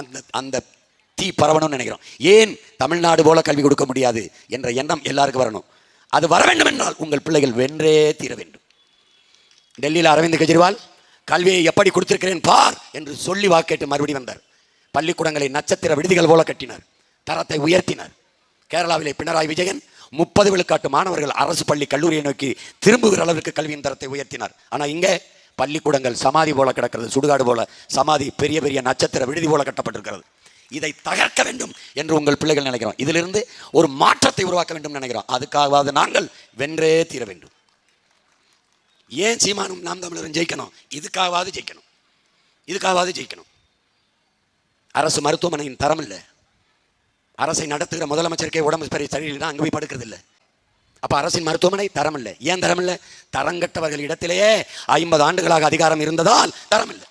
அந்த அந்த தீ பரவணும்னு நினைக்கிறோம். ஏன் தமிழ்நாடு போல கல்வி கொடுக்க முடியாது என்ற எண்ணம் எல்லாருக்கும் வரணும். அது வர வேண்டும் என்றால் உங்கள் பிள்ளைகள் வென்றே தீர வேண்டும். டெல்லியில் அரவிந்த் கெஜ்ரிவால் கல்வியை எப்படி கொடுத்திருக்கிறேன் பார் என்று சொல்லி வாக்கேட்டு மறுபடி வந்தார். பள்ளிக்கூடங்களை நட்சத்திர விடுதிகள் போல கட்டினார். தரத்தை உயர்த்தினார். கேரளாவிலே பினராயி விஜயன் முப்பது விழுக்காட்டு மாணவர்கள் அரசு பள்ளி கல்லூரியை நோக்கி திரும்புகிற அளவிற்கு கல்வியின் தரத்தை உயர்த்தினார். ஆனால் இங்கே பள்ளிக்கூடங்கள் சமாதி போல கிடக்கிறது சுடுகாடு போல சமாதி பெரிய பெரிய நட்சத்திர விடுதி போல கட்டப்பட்டிருக்கிறது. இதை தகர்க்க வேண்டும் என்று உங்கள் பிள்ளைகள் நினைக்கிறோம். இதிலிருந்து ஒரு மாற்றத்தை உருவாக்க வேண்டும் நினைக்கிறோம். அதுக்காகவாவது நாங்கள் வென்றே தீர வேண்டும். ஏன் சீமானும் நாம் தமிழரும் ஜெயிக்கணும்? இதுக்காகவாவது ஜெயிக்கணும். இதுக்காகவாவது ஜெயிக்கணும். அரசு மருத்துவமனையின் தரம் இல்லை. அரசை நடத்துகிற முதலமைச்சருக்கே உடம்பு சரி சரியில்லைன்னா அங்கே போய் படுக்கிறது இல்லை அப்போ அரசின் மருத்துவமனை தரமில்லை. ஏன் தரமில்லை? தரங்கட்டவர்கள் இடத்திலேயே ஐம்பது ஆண்டுகளாக அதிகாரம் இருந்ததால் தரமில்லை.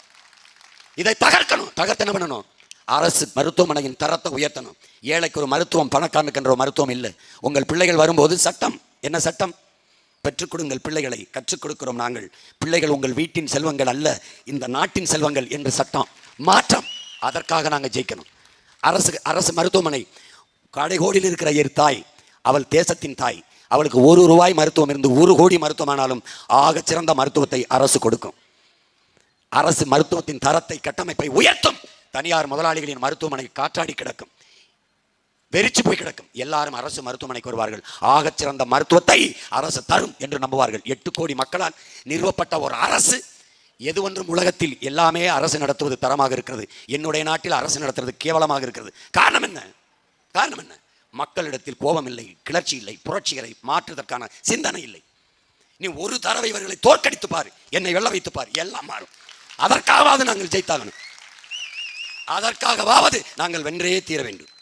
இதை தகர்க்கணும். தகர்த்து என்ன பண்ணணும்? அரசு மருத்துவமனையின் தரத்தை உயர்த்தணும். ஏழைக்கு ஒரு மருத்துவம் பணக்காரனுக்கு ஒரு மருத்துவம் இல்லை. உங்கள் பிள்ளைகள் வரும்போது சட்டம். என்ன சட்டம்? பெற்றுக் கொடுங்கள் பிள்ளைகளை. கற்றுக் கொடுக்கிறோம் நாங்கள். பிள்ளைகள் உங்கள் வீட்டின் செல்வங்கள் அல்ல இந்த நாட்டின் செல்வங்கள் என்று சட்டம். மாற்றம். அதற்காக நாங்கள் ஜெயிக்கணும். அரசு அரசு மருத்துவமனை. கடைகோடியில் இருக்கிற எர் தாய் அவள் தேசத்தின் தாய். அவளுக்கு ஒரு ரூபாய் மருத்துவம் இருந்து ஒரு கோடி மருத்துவமானாலும் ஆகச் சிறந்த மருத்துவத்தை அரசு கொடுக்கும். அரசு மருத்துவத்தின் தரத்தை கட்டமைப்பை உயர்த்தும். தனியார் முதலாளிகளின் மருத்துவமனை காற்றாடி கிடக்கும். வெறிச்சு போய் கிடக்கும். எல்லாரும் அரசு மருத்துவமனைக்கு வருவார்கள். ஆகச் சிறந்த மருத்துவத்தை அரசு தரும் என்று நம்புவார்கள். எட்டு கோடி மக்களால் நிறுவப்பட்ட ஒரு அரசு. எது ஒன்றும் உலகத்தில் எல்லாமே அரசு நடத்துவது தரமாக இருக்கிறது. என்னுடைய நாட்டில் அரசு நடத்துறது கேவலமாக இருக்கிறது. காரணம் என்ன? காரணம் என்ன? மக்களிடத்தில் கோபம் இல்லை கிளர்ச்சி இல்லை புரட்சிகளை மாற்றுவதற்கான சிந்தனை இல்லை. நீ ஒரு தடவை இவர்களை தோற்கடித்து பாரு என்னை வெள்ள வைத்து பாரு எல்லாம் மாறும். அதற்காகவாவது நாங்கள் ஜெயித்தாகணும். அதற்காகவாவது நாங்கள் வென்றே தீர வேண்டும்.